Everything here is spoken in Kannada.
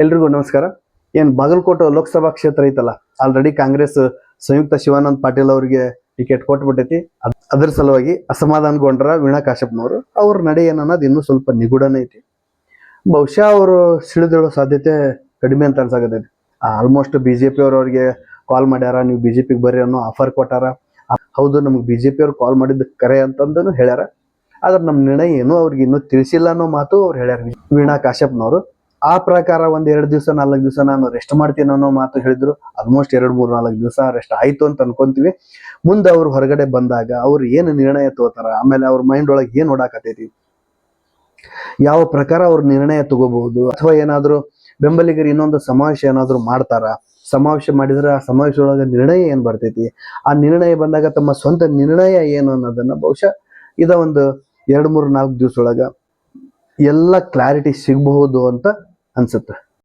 ಎಲ್ರಿಗೂ ನಮಸ್ಕಾರ. ಏನ್ ಬಾಗಲಕೋಟೆ ಲೋಕಸಭಾ ಕ್ಷೇತ್ರ ಐತಲ್ಲ ಆಲ್ರೆಡಿ ಕಾಂಗ್ರೆಸ್ ಸಂಯುಕ್ತ ಶಿವಾನಂದ್ ಪಾಟೀಲ್ ಅವರಿಗೆ ಟಿಕೆಟ್ ಕೊಟ್ಬಿಟ್ಟೈತಿ. ಅದ್- ಅದ್ರ ಸಲುವಾಗಿ ಅಸಮಾಧಾನಗೊಂಡ್ರ ವೀಣಾ ಕಾಶ್ಯಪ್ನವರು ಅವ್ರ ನಡೆ ಏನನ್ನೋದು ಇನ್ನೂ ಸ್ವಲ್ಪ ನಿಗೂಢನೇ ಐತಿ. ಬಹುಶಃ ಅವರು ಸಿಳಿದೇಳೋ ಸಾಧ್ಯತೆ ಕಡಿಮೆ ಅಂತ ಅನ್ಸಾಗತೈತಿ ಆಲ್ಮೋಸ್ಟ್ ಬಿ ಜೆ ಪಿ ಅವ್ರಿಗೆ ಕಾಲ್ ಮಾಡ್ಯಾರ, ನೀವು ಬಿ ಜೆ ಬರ್ರಿ ಅನ್ನೋ ಆಫರ್ ಕೊಟ್ಟಾರ. ಹೌದು, ನಮ್ಗೆ ಬಿ ಜೆ ಪಿ ಕಾಲ್ ಮಾಡಿದ್ದು ಕರೆ ಅಂತಂದನು ಹೇಳ್ಯಾರ. ಆದ್ರೆ ನಮ್ಮ ನಿರ್ಣಯ ಏನು ಅವ್ರಿಗೆ ಇನ್ನೂ ತಿಳಿಸಿಲ್ಲ ಅನ್ನೋ ಮಾತು ಅವ್ರು ಹೇಳ್ಯಾರ. ವೀಣಾ ಕಾಶ್ಯಪ್ನವರು ಆ ಪ್ರಕಾರ ಒಂದ್ ಎರಡು ದಿವಸ, ನಾಲ್ಕು ದಿವಸ ನಾನು ರೆಸ್ಟ್ ಮಾಡ್ತೀನಿ ಅನ್ನೋ ಮಾತು ಹೇಳಿದ್ರು. ಆಲ್ಮೋಸ್ಟ್ ಎರಡು, ಮೂರು, ನಾಲ್ಕು ದಿವಸ ರೆಸ್ಟ್ ಆಯ್ತು ಅಂತ ಅನ್ಕೊಂತೀವಿ. ಮುಂದೆ ಅವ್ರು ಹೊರಗಡೆ ಬಂದಾಗ ಅವ್ರು ಏನು ನಿರ್ಣಯ ತಗೋತಾರ? ಆಮೇಲೆ ಅವ್ರ ಮೈಂಡ್ ಒಳಗೆ ಏನ್ ಓಡಾಕತೈತಿ? ಯಾವ ಪ್ರಕಾರ ಅವ್ರ ನಿರ್ಣಯ ತಗೋಬಹುದು? ಅಥವಾ ಏನಾದ್ರು ಬೆಂಬಲಿಗರು ಇನ್ನೊಂದು ಸಮಾವೇಶ ಏನಾದ್ರು ಮಾಡ್ತಾರ? ಸಮಾವೇಶ ಮಾಡಿದ್ರೆ ಆ ಸಮಾವೇಶದೊಳಗೆ ನಿರ್ಣಯ ಏನ್ ಬರ್ತೈತಿ? ಆ ನಿರ್ಣಯ ಬಂದಾಗ ತಮ್ಮ ಸ್ವಂತ ನಿರ್ಣಯ ಏನು ಅನ್ನೋದನ್ನ ಬಹುಶಃ ಇದ ಒಂದು ಎರಡು, ಮೂರು, ನಾಲ್ಕು ದಿವಸ ಒಳಗ ಎಲ್ಲ ಕ್ಲಾರಿಟಿ ಸಿಗಬಹುದು ಅಂತ ಅನ್ಸುತ್ತೆ.